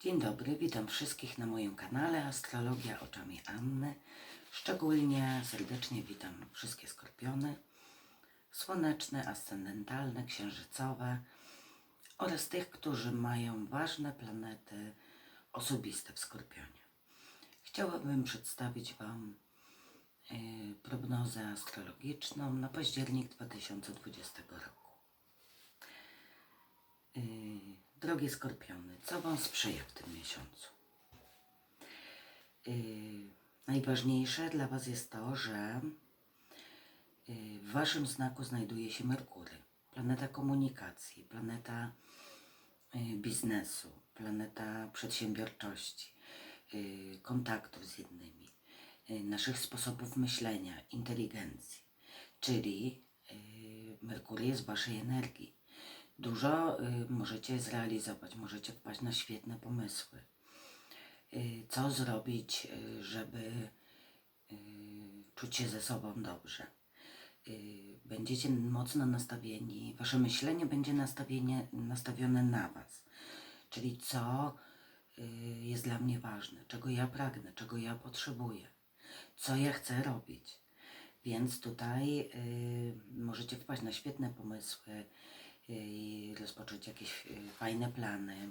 Dzień dobry, witam wszystkich na moim kanale Astrologia oczami Anny. Szczególnie serdecznie witam wszystkie skorpiony, słoneczne, ascendentalne, księżycowe oraz tych, którzy mają ważne planety osobiste w skorpionie. Chciałabym przedstawić Wam y, prognozę astrologiczną na październik 2020 roku. Yy, Drogie skorpiony, co Wam sprzyja w tym miesiącu? Yy, Najważniejsze dla Was jest to, że yy, w Waszym znaku znajduje się Merkury, planeta komunikacji, planeta yy, biznesu, planeta przedsiębiorczości, yy, kontaktów z innymi, yy, naszych sposobów myślenia, inteligencji. Czyli yy, Merkury jest Waszej energii. Dużo y, możecie zrealizować, możecie wpaść na świetne pomysły. Y, co zrobić, y, żeby czuć się ze sobą dobrze. Będziecie mocno nastawieni, wasze myślenie będzie nastawienie, nastawione na was. Czyli co jest dla mnie ważne, czego ja pragnę, czego ja potrzebuję, co ja chcę robić. Więc tutaj możecie wpaść na świetne pomysły i rozpocząć jakieś y, fajne plany.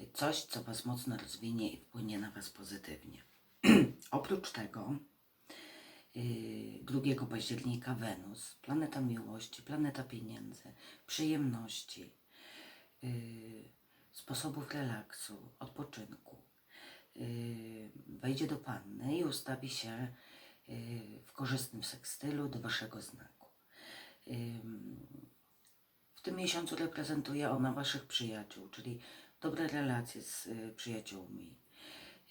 Y, Coś, co Was mocno rozwinie i wpłynie na Was pozytywnie. Oprócz tego, y, 2 października Wenus, planeta miłości, planeta pieniędzy, przyjemności, sposobów relaksu, odpoczynku, wejdzie do Panny i ustawi się w korzystnym sekstylu do Waszego znaku. Tym miesiącu reprezentuje ona Waszych przyjaciół, czyli dobre relacje z y, przyjaciółmi,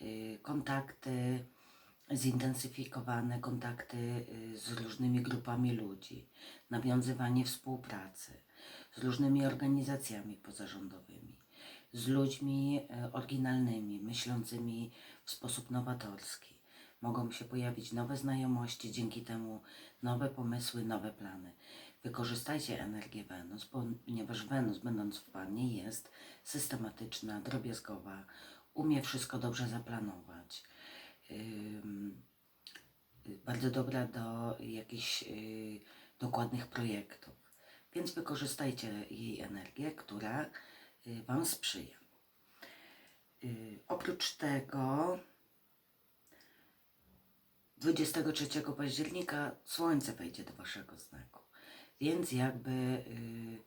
y, kontakty zintensyfikowane, kontakty y, z różnymi grupami ludzi, nawiązywanie współpracy z różnymi organizacjami pozarządowymi, z ludźmi oryginalnymi, myślącymi w sposób nowatorski. Mogą się pojawić nowe znajomości, dzięki temu nowe pomysły, nowe plany. Wykorzystajcie energię Wenus, ponieważ Wenus, będąc w Pannie, jest systematyczna, drobiazgowa, umie wszystko dobrze zaplanować. Bardzo dobra do jakichś y, dokładnych projektów. Więc wykorzystajcie jej energię, która y, Wam sprzyja. Y, oprócz tego 23 października Słońce wejdzie do Waszego znaku. Więc jakby y,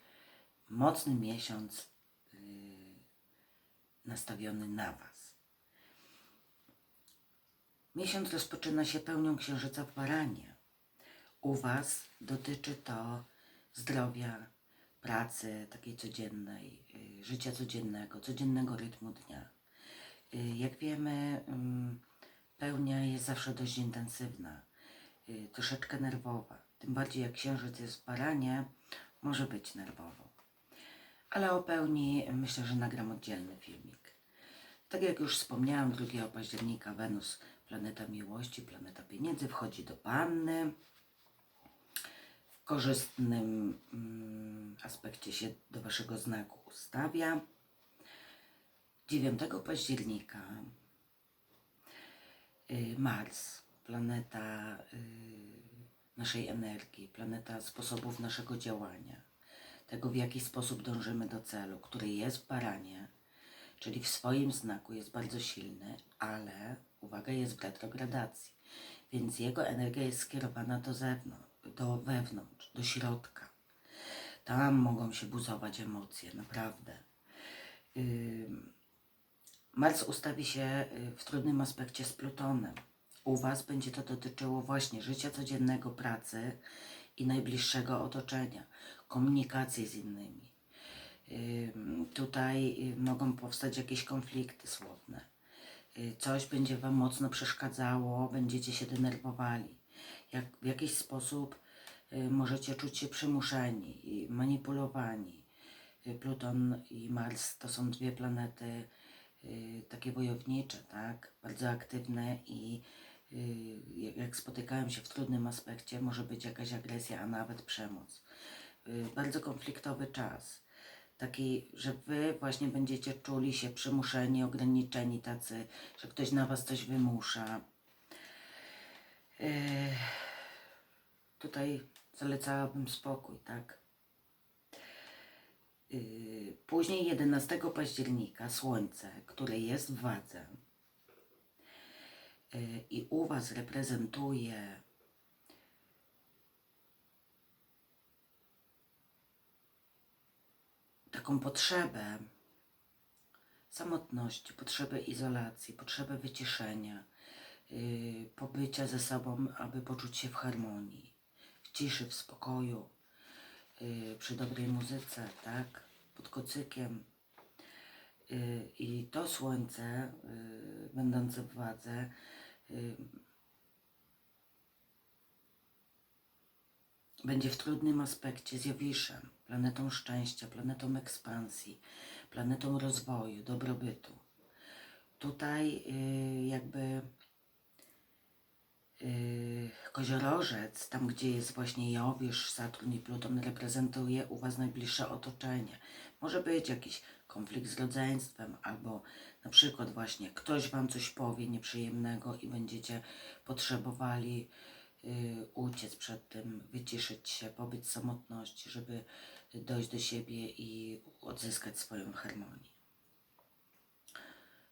mocny miesiąc y, nastawiony na Was. Miesiąc rozpoczyna się pełnią księżyca w baranie. U Was dotyczy to zdrowia, pracy takiej codziennej, y, życia codziennego, codziennego rytmu dnia. Y, Jak wiemy, ym, pełnia jest zawsze dość intensywna, y, troszeczkę nerwowa. Tym bardziej jak księżyc jest w baranie, może być nerwowo. Ale o pełni myślę, że nagram oddzielny filmik. Tak jak już wspomniałam, 2 października Wenus, planeta miłości, planeta pieniędzy, wchodzi do Panny. W korzystnym mm, aspekcie się do Waszego znaku ustawia. 9 października y, Mars, planeta y, naszej energii, planeta sposobów naszego działania, tego w jaki sposób dążymy do celu, który jest w baranie, czyli w swoim znaku jest bardzo silny, ale uwaga jest w retrogradacji, więc jego energia jest skierowana do zewnątrz, do wewnątrz, do środka. Tam mogą się buzować emocje, naprawdę. Mars ustawi się y, w trudnym aspekcie z Plutonem. U Was będzie to dotyczyło właśnie życia codziennego, pracy i najbliższego otoczenia, komunikacji z innymi. Ym, Tutaj y, mogą powstać jakieś konflikty słowne. Y, Coś będzie Wam mocno przeszkadzało, będziecie się denerwowali. Jak, w jakiś sposób y, możecie czuć się przymuszeni manipulowani. Pluton i Mars to są dwie planety takie wojownicze, tak? Bardzo aktywne i jak- jak spotykają się w trudnym aspekcie, może być jakaś agresja, a nawet przemoc. Y, Bardzo konfliktowy czas. Taki, że wy właśnie będziecie czuli się przymuszeni, ograniczeni tacy, że ktoś na was coś wymusza. Yy, tutaj zalecałabym spokój, tak? Później 11 października Słońce, które jest w wadze i u Was reprezentuje taką potrzebę samotności, potrzebę izolacji, potrzebę wyciszenia, yy, pobycia ze sobą, aby poczuć się w harmonii, w ciszy, w spokoju, yy, przy dobrej muzyce, tak, pod kocykiem. Yy, I to słońce, będące w wadze, będzie w trudnym aspekcie z Jowiszem, planetą szczęścia, planetą ekspansji, planetą rozwoju, dobrobytu. Tutaj yy, jakby yy, koziorożec, tam gdzie jest właśnie Jowisz, Saturn i Pluton, reprezentuje u Was najbliższe otoczenie. Może być jakiś konflikt z rodzeństwem, albo na przykład właśnie ktoś Wam coś powie nieprzyjemnego i będziecie potrzebowali y, uciec przed tym, wyciszyć się, pobyć w samotności, żeby dojść do siebie i odzyskać swoją harmonię.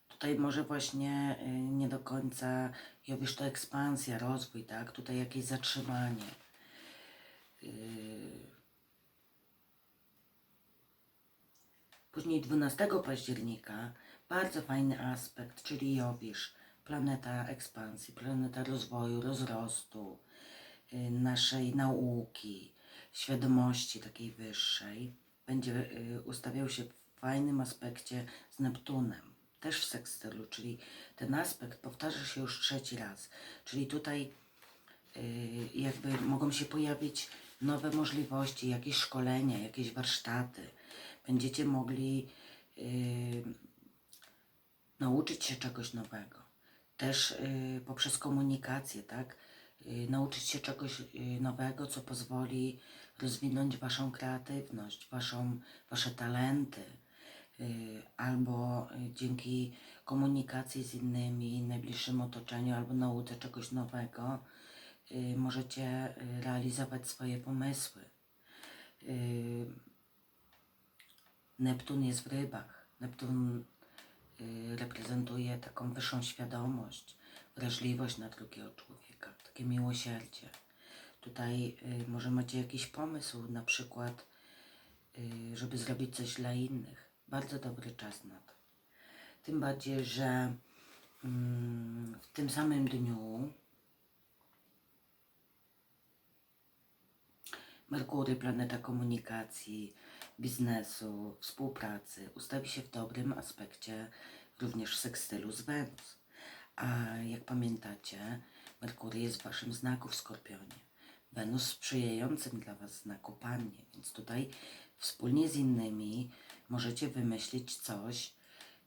Tutaj może właśnie y, nie do końca, Jowisz to ekspansja, rozwój, tak? Tutaj jakieś zatrzymanie. Y, Później 12 października bardzo fajny aspekt, czyli Jowisz, planeta ekspansji, planeta rozwoju, rozrostu, y, naszej nauki, świadomości takiej wyższej, będzie y, ustawiał się w fajnym aspekcie z Neptunem, też w sekstylu, czyli ten aspekt powtarza się już trzeci raz. Czyli tutaj y, jakby mogą się pojawić nowe możliwości, jakieś szkolenia, jakieś warsztaty. Będziecie mogli y, nauczyć się czegoś nowego. Też y, poprzez komunikację, tak? Y, nauczyć się czegoś y, nowego, co pozwoli rozwinąć Waszą kreatywność, waszą, Wasze talenty, y, albo y, dzięki komunikacji z innymi, najbliższym otoczeniu, albo nauce czegoś nowego, y, możecie realizować swoje pomysły. Neptun jest w rybach. Neptun y, reprezentuje taką wyższą świadomość, wrażliwość na drugiego człowieka, takie miłosierdzie. Tutaj y, może macie jakiś pomysł, na przykład, y, żeby zrobić coś dla innych. Bardzo dobry czas na to. Tym bardziej, że mm, w tym samym dniu Merkury, planeta komunikacji, biznesu, współpracy, ustawi się w dobrym aspekcie również sekstylu z Wenus. A jak pamiętacie, Merkury jest w Waszym znaku w Skorpionie. Wenus sprzyjającym dla Was znaku Pannie, więc tutaj wspólnie z innymi możecie wymyślić coś,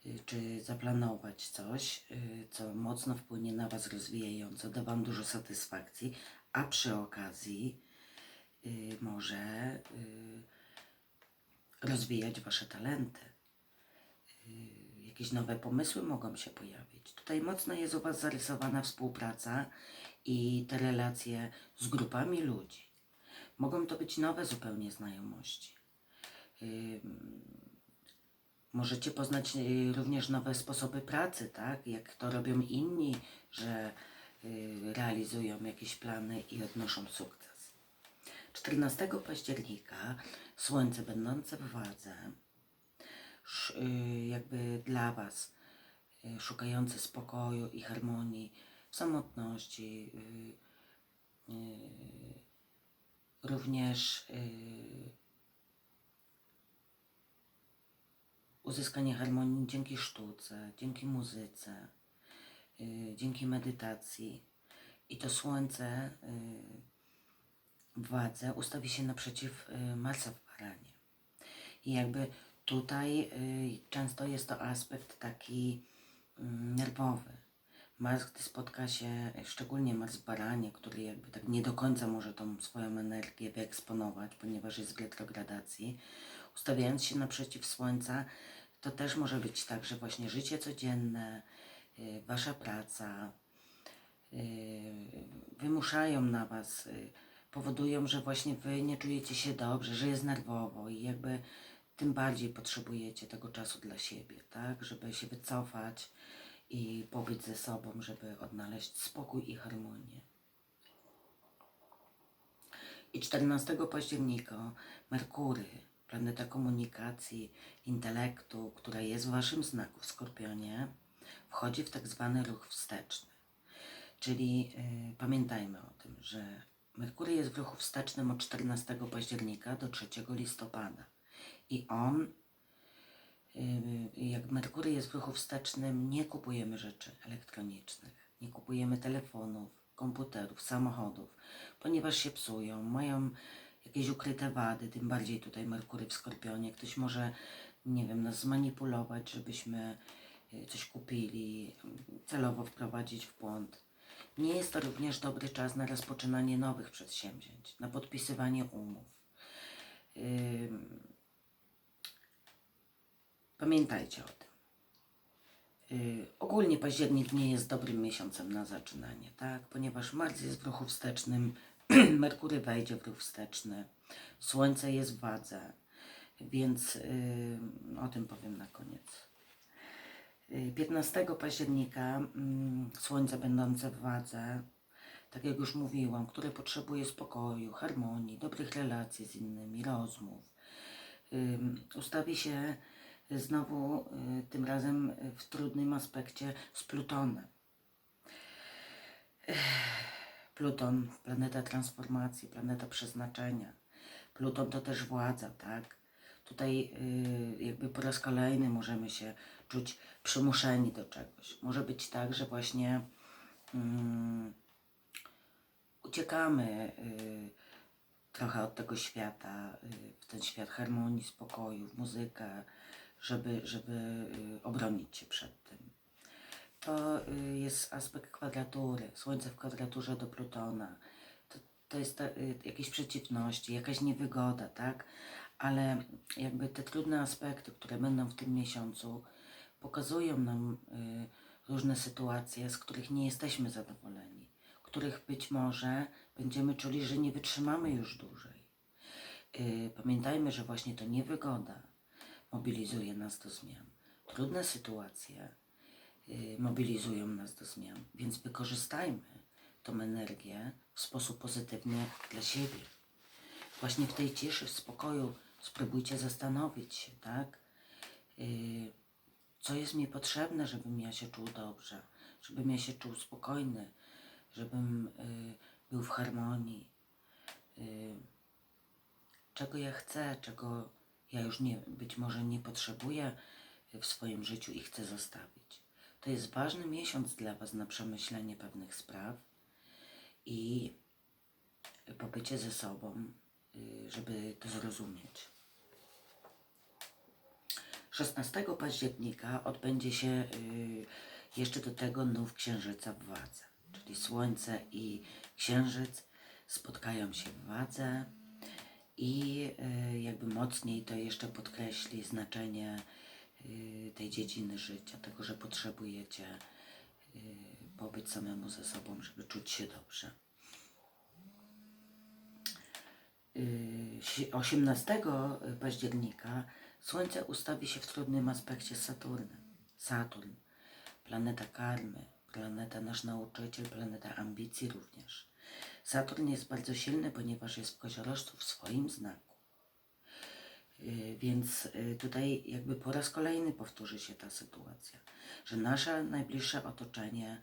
y, czy zaplanować coś, y, co mocno wpłynie na Was rozwijająco, da Wam dużo satysfakcji, a przy okazji y, może y, rozwijać Wasze talenty. Y, Jakieś nowe pomysły mogą się pojawić. Tutaj mocno jest u Was zarysowana współpraca i te relacje z grupami ludzi. Mogą to być nowe zupełnie znajomości. Ym, Możecie poznać y, również nowe sposoby pracy, tak? Jak to robią inni, że y, realizują jakieś plany i odnoszą sukces. 14 października Słońce będące w wadze, y, jakby dla Was, y, szukające spokoju i harmonii samotności, y, również uzyskanie harmonii dzięki sztuce, dzięki muzyce, dzięki medytacji. I to słońce w wadze ustawi się naprzeciw y, Marsa w baranie. I jakby tutaj y, często jest to aspekt taki mm, nerwowy. Mars, gdy spotka się, szczególnie Mars w baranie, który jakby tak nie do końca może tą swoją energię wyeksponować, ponieważ jest w retrogradacji, ustawiając się naprzeciw Słońca, to też może być tak, że właśnie życie codzienne, y, wasza praca wymuszają na was, powodują, że właśnie wy nie czujecie się dobrze, że jest nerwowo i jakby tym bardziej potrzebujecie tego czasu dla siebie, tak? Żeby się wycofać i pobyć ze sobą, żeby odnaleźć spokój i harmonię. I 14 października Merkury, planeta komunikacji, intelektu, która jest w Waszym znaku w Skorpionie, wchodzi w tak zwany ruch wsteczny. Czyli y, pamiętajmy o tym, że Merkury jest w ruchu wstecznym od 14 października do 3 listopada. I on, y, jak Merkury jest w ruchu wstecznym, nie kupujemy rzeczy elektronicznych, nie kupujemy telefonów, komputerów, samochodów, ponieważ się psują, mają jakieś ukryte wady, tym bardziej tutaj Merkury w Skorpionie. Ktoś może, nie wiem, nas zmanipulować, żebyśmy y, coś kupili, celowo wprowadzić w błąd. Nie jest to również dobry czas na rozpoczynanie nowych przedsięwzięć, na podpisywanie umów. Pamiętajcie o tym. Yy, ogólnie październik nie jest dobrym miesiącem na zaczynanie, tak? Ponieważ Mars jest w ruchu wstecznym, Merkury wejdzie w ruch wsteczny, Słońce jest w wadze, więc o tym powiem na koniec. Yy, 15 października mm, Słońce będące w wadze, tak jak już mówiłam, które potrzebuje spokoju, harmonii, dobrych relacji z innymi, rozmów, ustawi się znowu y, tym razem w trudnym aspekcie z Plutonem. Pluton, planeta transformacji, planeta przeznaczenia. Pluton to też władza, tak? Tutaj y, jakby po raz kolejny możemy się czuć przymuszeni do czegoś. Może być tak, że właśnie mm, uciekamy y, trochę od tego świata, y, w ten świat harmonii, spokoju, w muzykę, żeby, żeby y, obronić się przed tym. To y, jest aspekt kwadratury, Słońce w kwadraturze do Plutona. To, to jest ta, y, jakieś przeciwności, jakaś niewygoda, tak? Ale jakby te trudne aspekty, które będą w tym miesiącu, pokazują nam różne sytuacje, z których nie jesteśmy zadowoleni, których być może będziemy czuli, że nie wytrzymamy już dłużej. Pamiętajmy, że właśnie to niewygoda mobilizuje nas do zmian. Trudne sytuacje y, mobilizują nas do zmian, więc wykorzystajmy tą energię w sposób pozytywny dla siebie. Właśnie w tej ciszy, w spokoju spróbujcie zastanowić się, tak? Y, co jest mi potrzebne, żebym ja się czuł dobrze, żebym ja się czuł spokojny, żebym y, był w harmonii. Czego ja chcę, czego ja już nie, być może nie potrzebuję w swoim życiu i chcę zostawić. To jest ważny miesiąc dla Was na przemyślenie pewnych spraw i pobycie ze sobą, y, żeby to zrozumieć. 16 października odbędzie się y, jeszcze do tego nów księżyca w wadze, czyli Słońce i Księżyc spotkają się w wadze i y, jakby mocniej to jeszcze podkreśli znaczenie y, tej dziedziny życia, tego, że potrzebujecie pobyć samemu ze sobą, żeby czuć się dobrze. 18 października Słońce ustawi się w trudnym aspekcie z Saturnem. Saturn, planeta karmy, planeta nasz nauczyciel, planeta ambicji również. Saturn jest bardzo silny, ponieważ jest w koziorożcu w swoim znaku. Yy, Więc yy, tutaj jakby po raz kolejny powtórzy się ta sytuacja, że nasze najbliższe otoczenie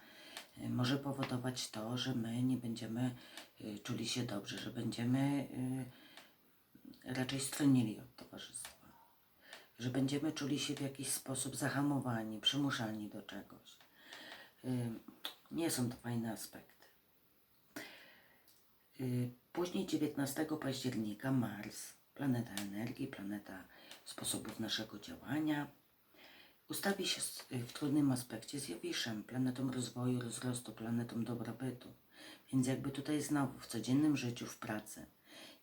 yy, może powodować to, że my nie będziemy czuli się dobrze, że będziemy raczej stronili od towarzystwa, że będziemy czuli się w jakiś sposób zahamowani, przymuszani do czegoś. Nie są to fajne aspekty. Y, Później 19 października Mars, planeta energii, planeta sposobów naszego działania, ustawi się y, w trudnym aspekcie z Jowiszem, planetą rozwoju, rozrostu, planetą dobrobytu. Więc jakby tutaj znowu w codziennym życiu, w pracy,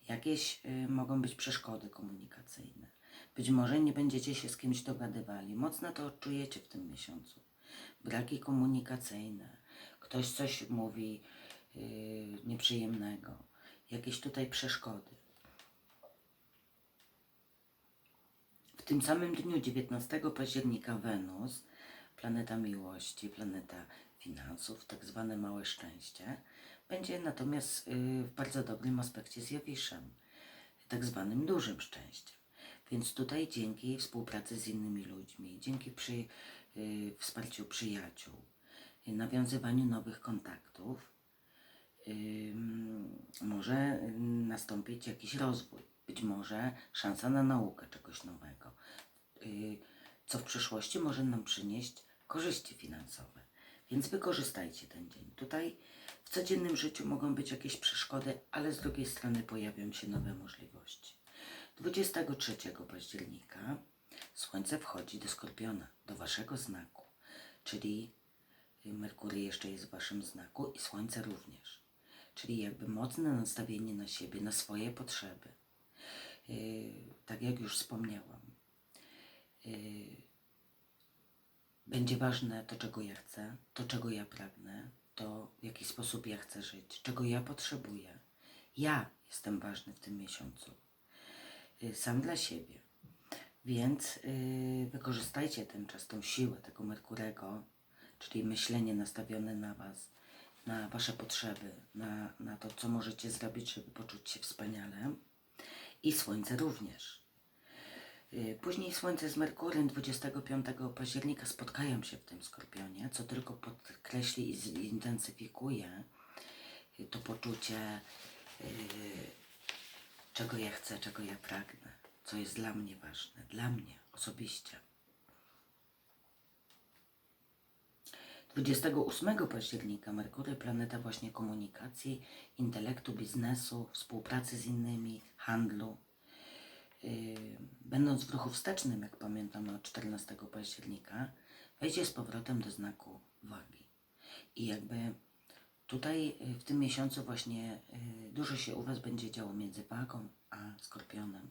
jakieś y, mogą być przeszkody komunikacyjne. Być może nie będziecie się z kimś dogadywali. Mocno to odczujecie w tym miesiącu. Braki komunikacyjne. Ktoś coś mówi yy, nieprzyjemnego. Jakieś tutaj przeszkody. W tym samym dniu, 19 października, Wenus, planeta miłości, planeta finansów, tak zwane małe szczęście, będzie natomiast yy, w bardzo dobrym aspekcie z Jowiszem, tak zwanym dużym szczęściem. Więc tutaj dzięki współpracy z innymi ludźmi, dzięki przy, yy, wsparciu przyjaciół, yy, nawiązywaniu nowych kontaktów, ym, może nastąpić jakiś rozwój. Być może szansa na naukę czegoś nowego, y, co w przyszłości może nam przynieść korzyści finansowe. Więc wykorzystajcie ten dzień. Tutaj w codziennym życiu mogą być jakieś przeszkody, ale z drugiej strony pojawią się nowe możliwości. 23 października Słońce wchodzi do Skorpiona, do Waszego znaku, czyli Merkury jeszcze jest w Waszym znaku i Słońce również. Czyli jakby mocne nastawienie na siebie, na swoje potrzeby. Yy, tak jak już wspomniałam, yy, będzie ważne to, czego ja chcę, to, czego ja pragnę, to, w jaki sposób ja chcę żyć, czego ja potrzebuję. Ja jestem ważny w tym miesiącu. Yy, sam dla siebie. Więc yy, wykorzystajcie ten czas, tą siłę tego Merkurego, czyli myślenie nastawione na Was, na Wasze potrzeby, na, na to, co możecie zrobić, żeby poczuć się wspaniale. I Słońce również. Y, Później Słońce z Merkurem 25 października spotkają się w tym Skorpionie, co tylko podkreśli i zintensyfikuje y, to poczucie, y, czego ja chcę, czego ja pragnę, co jest dla mnie ważne, dla mnie osobiście. 28 października Merkury, planeta właśnie komunikacji, intelektu, biznesu, współpracy z innymi, handlu. Yy, będąc w ruchu wstecznym, jak pamiętam, od 14 października, wejdzie z powrotem do znaku wagi. I jakby tutaj yy, w tym miesiącu właśnie yy, dużo się u Was będzie działo między wagą a skorpionem,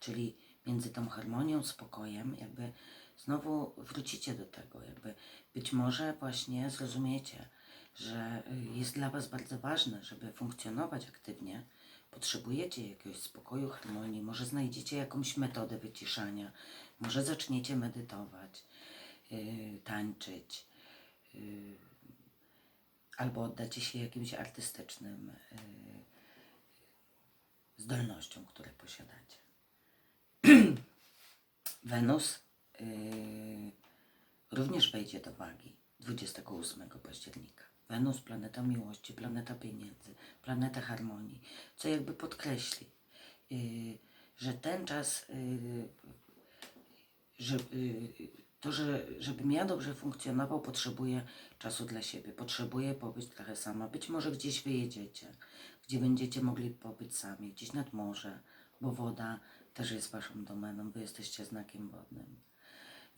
czyli między tą harmonią, spokojem, jakby znowu wrócicie do tego, jakby być może właśnie zrozumiecie, że y, jest dla Was bardzo ważne, żeby funkcjonować aktywnie, potrzebujecie jakiegoś spokoju, harmonii, może znajdziecie jakąś metodę wyciszania, może zaczniecie medytować, yy, tańczyć, yy, albo oddacie się jakimś artystycznym yy, zdolnościom, które posiadacie. Wenus yy, również wejdzie do wagi 28 października. Wenus, planeta miłości, planeta pieniędzy, planeta harmonii, co jakby podkreśli, yy, że ten czas, yy, że, to, że żebym ja dobrze funkcjonował, potrzebuję czasu dla siebie, potrzebuję pobyć trochę sama. Być może gdzieś wyjedziecie, gdzie będziecie mogli pobyć sami, gdzieś nad morze, bo woda też jest waszą domeną, wy jesteście znakiem wodnym.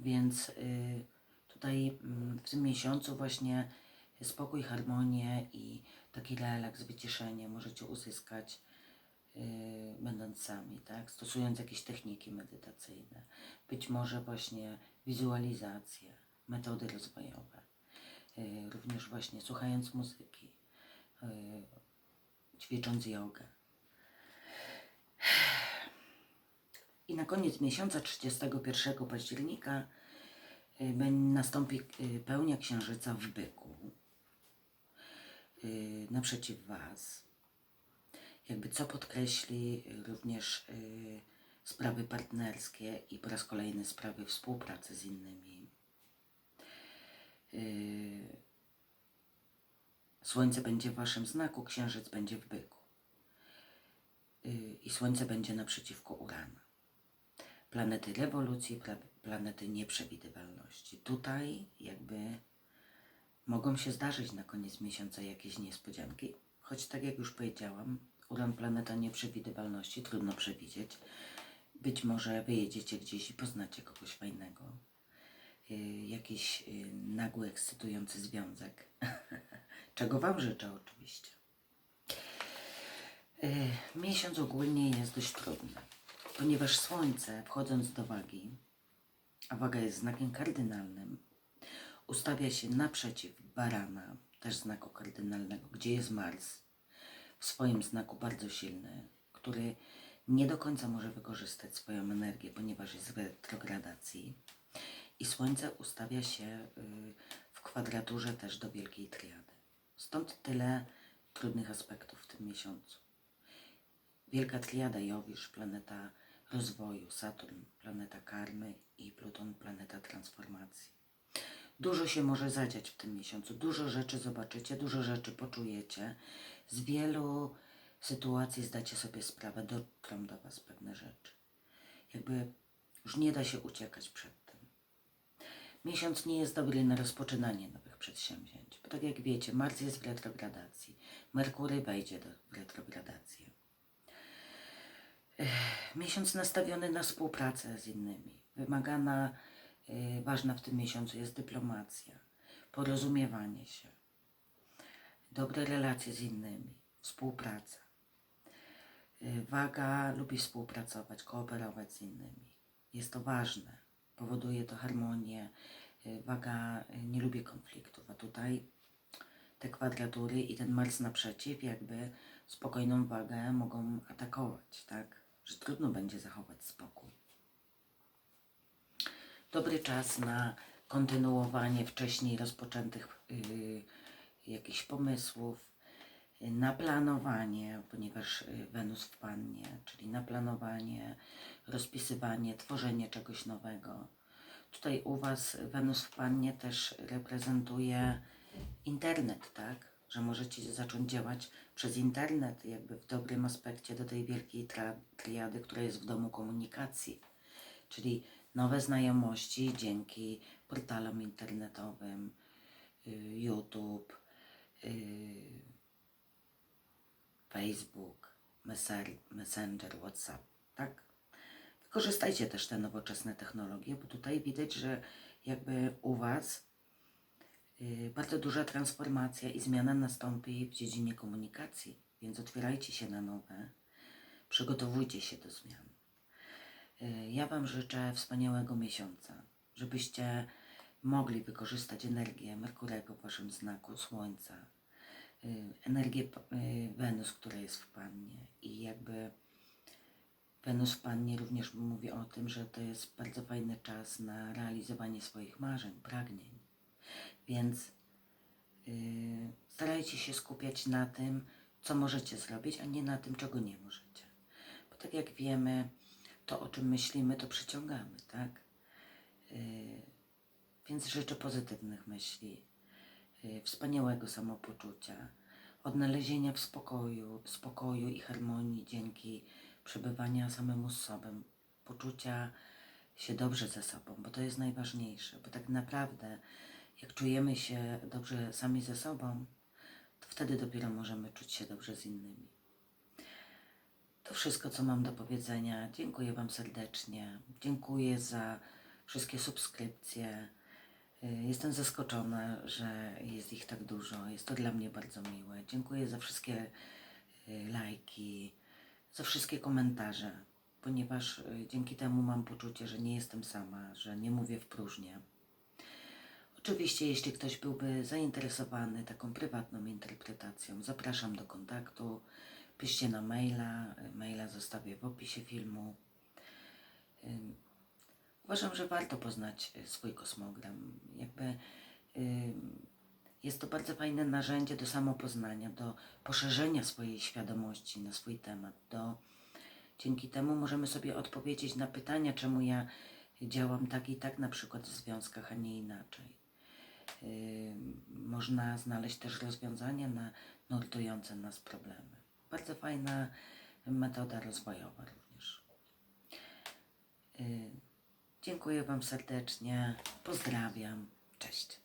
Więc y, tutaj mm, w tym miesiącu właśnie spokój, harmonię i taki relaks, wyciszenie możecie uzyskać y, będąc sami, tak? Stosując jakieś techniki medytacyjne. Być może właśnie wizualizacje, metody rozwojowe. Y, również właśnie słuchając muzyki, y, ćwicząc jogę. I na koniec miesiąca 31 października bę- nastąpi pełnia księżyca w byku naprzeciw Was. Jakby co podkreśli również sprawy partnerskie i po raz kolejny sprawy współpracy z innymi. Y, Słońce będzie w Waszym znaku, księżyc będzie w byku. Y, I Słońce będzie naprzeciwko Urana planety rewolucji, planety nieprzewidywalności. Tutaj jakby mogą się zdarzyć na koniec miesiąca jakieś niespodzianki, choć tak jak już powiedziałam, Uran planeta nieprzewidywalności, trudno przewidzieć. Być może wyjedziecie gdzieś i poznacie kogoś fajnego. Yy, jakiś yy, nagły, ekscytujący związek. Czego Wam życzę oczywiście. Yy, miesiąc ogólnie jest dość trudny. ponieważ Słońce, wchodząc do wagi, a waga jest znakiem kardynalnym, ustawia się naprzeciw barana, też znaku kardynalnego, gdzie jest Mars, w swoim znaku bardzo silny, który nie do końca może wykorzystać swoją energię, ponieważ jest w retrogradacji. I Słońce ustawia się y, w kwadraturze też do Wielkiej Triady. Stąd tyle trudnych aspektów w tym miesiącu. Wielka Triada Jowisz, planeta rozwoju, Saturn, planeta karmy i Pluton, planeta transformacji. Dużo się może zadziać w tym miesiącu, dużo rzeczy zobaczycie, dużo rzeczy poczujecie. Z wielu sytuacji zdacie sobie sprawę, dotrą do Was pewne rzeczy. Jakby już nie da się uciekać przed tym. Miesiąc nie jest dobry na rozpoczynanie nowych przedsięwzięć, bo tak jak wiecie, Mars jest w retrogradacji, Merkury wejdzie do, w retrogradację. Miesiąc nastawiony na współpracę z innymi. Wymagana, y, ważna w tym miesiącu jest dyplomacja, porozumiewanie się, dobre relacje z innymi, współpraca. Y, Waga lubi współpracować, kooperować z innymi. Jest to ważne, powoduje to harmonię. Y, Waga y, nie lubi konfliktów, a tutaj te kwadratury i ten Mars naprzeciw jakby spokojną wagę mogą atakować, tak? Że trudno będzie zachować spokój. Dobry czas na kontynuowanie wcześniej rozpoczętych yy, jakichś pomysłów, na planowanie, ponieważ yy, Wenus w Pannie, czyli na planowanie, rozpisywanie, tworzenie czegoś nowego. Tutaj u Was Wenus w Pannie też reprezentuje internet, tak? Że możecie zacząć działać przez internet, jakby w dobrym aspekcie do tej wielkiej triady, która jest w domu komunikacji. Czyli nowe znajomości dzięki portalom internetowym, y, YouTube, y, Facebook, Messenger, WhatsApp, tak? Wykorzystajcie też te nowoczesne technologie, bo tutaj widać, że jakby u Was y, bardzo duża transformacja i zmiana nastąpi w dziedzinie komunikacji, więc otwierajcie się na nowe, przygotowujcie się do zmian. Y, Ja Wam życzę wspaniałego miesiąca, żebyście mogli wykorzystać energię Merkurego w Waszym znaku Słońca, energię p- y, Wenus, która jest w Pannie i jakby Wenus w Pannie również mówi o tym, że to jest bardzo fajny czas na realizowanie swoich marzeń, pragnień. Więc yy, starajcie się skupiać na tym, co możecie zrobić, a nie na tym, czego nie możecie. Bo tak jak wiemy, to o czym myślimy, to przyciągamy, tak? Yy, więc życzę pozytywnych myśli, wspaniałego samopoczucia, odnalezienia w spokoju, spokoju i harmonii dzięki przebywania samemu z sobą, poczucia się dobrze ze sobą, bo to jest najważniejsze, bo tak naprawdę jak czujemy się dobrze sami ze sobą, to wtedy dopiero możemy czuć się dobrze z innymi. To wszystko, co mam do powiedzenia. Dziękuję Wam serdecznie. Dziękuję za wszystkie subskrypcje. Y, Jestem zaskoczona, że jest ich tak dużo. Jest to dla mnie bardzo miłe. Dziękuję za wszystkie y, lajki, za wszystkie komentarze, ponieważ y, dzięki temu mam poczucie, że nie jestem sama, że nie mówię w próżnię. Oczywiście, jeśli ktoś byłby zainteresowany taką prywatną interpretacją, zapraszam do kontaktu. Piszcie na maila, maila zostawię w opisie filmu. Uważam, że warto poznać y, swój kosmogram. Jakby ym, jest to bardzo fajne narzędzie do samopoznania, do poszerzenia swojej świadomości na swój temat. Do, dzięki temu możemy sobie odpowiedzieć na pytania, czemu ja działam tak i tak, na przykład w związkach, a nie inaczej. Ym, można znaleźć też rozwiązania na nurtujące nas problemy. Bardzo fajna metoda rozwojowa również. Yy, Dziękuję Wam serdecznie. Pozdrawiam. Cześć.